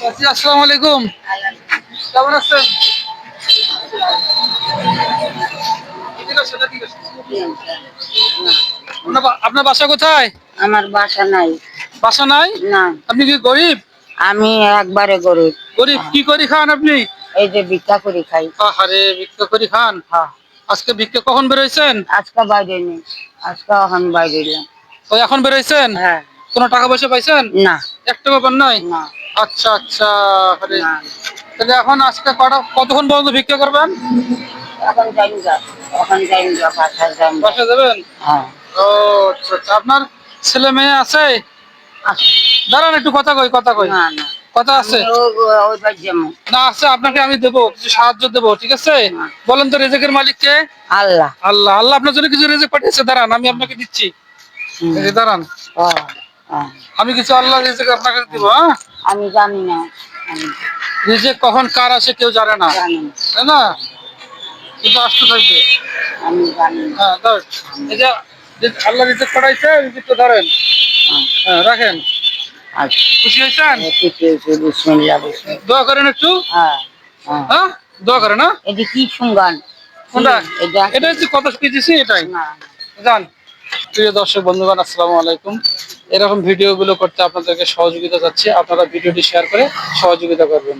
আসসালামু আলাইকুম। কেমন আছেন। আপনার বাসা কোথায়? আমার বাসা নাই। বাসা নাই? না। আপনি কি গরিব? আমি একবারে গরিব। গরিব। কি করে খান আপনি? এই যে ভিক্ষা করে খাই। আহারে ভিক্ষা করে খান? হ্যাঁ। আজকে ভিক্ষা কখন বেরোইছেন? আজকে বাইরে নেই আজকে এখন বাইরে ওই এখন বেরোইছেন? হ্যাঁ। কোনো টাকা পয়সা পাইছেন? না। একটা ব্যাপার নয়। না। আচ্ছা আচ্ছা আরে। তাহলে এখন আজকে কটা কতক্ষণ পর্যন্ত ভিক্ষা করবেন? এখন যাই যা এখন যাই যা বাসায় যাই বাসা যাবেন? হ্যাঁ। ও আচ্ছা আচ্ছা। আপনার ছেলে মেয়ে আছে। দাঁড়ান একটু কথা কই কথা কই। না না। কথা আছে? না আছে আপনাকে আমি দেবো কিছু সাহায্য দেবো ঠিক আছে? বলেন তো রেজেকের মালিক কে? আল্লাহ। আল্লাহ আল্লাহ আপনার জন্য কিছু রেজেক পাঠিয়েছে দাঁড়ান আমি আপনাকে দিচ্ছি। দাঁড়ান। আমি কিছু আল্লাহ রেজেক আপনাকে দিব হ্যাঁ? আমি জানি না। রিজেক কখন কার আসে কেউ জানে না। না। তাই না? কিন্তু আসতে থাকবে। আমি জানি না। হ্যাঁ ধর। এই যে আল্লাহ রিজেক পাঠাইছে রিজেকটা ধরেন। হ্যাঁ। হ্যাঁ রাখেন। আচ্ছা। খুশি হয়েছেন? বিসমিল্লাহ দোয়া করেন একটু। হ্যাঁ হ্যাঁ। হ্যাঁ দোয়া করেন হ্যাঁ? এটা কি শুনগান? এটা হচ্ছে কত পেয়েছি এটাই? জান। প্রিয় দর্শক বন্ধুগণ আসসালামু আলাইকুম। এরকম ভিডিওগুলো করতে আপনাদেরকে সহযোগিতা চাচ্ছি। আপনারা ভিডিওটি শেয়ার করে সহযোগিতা করবেন।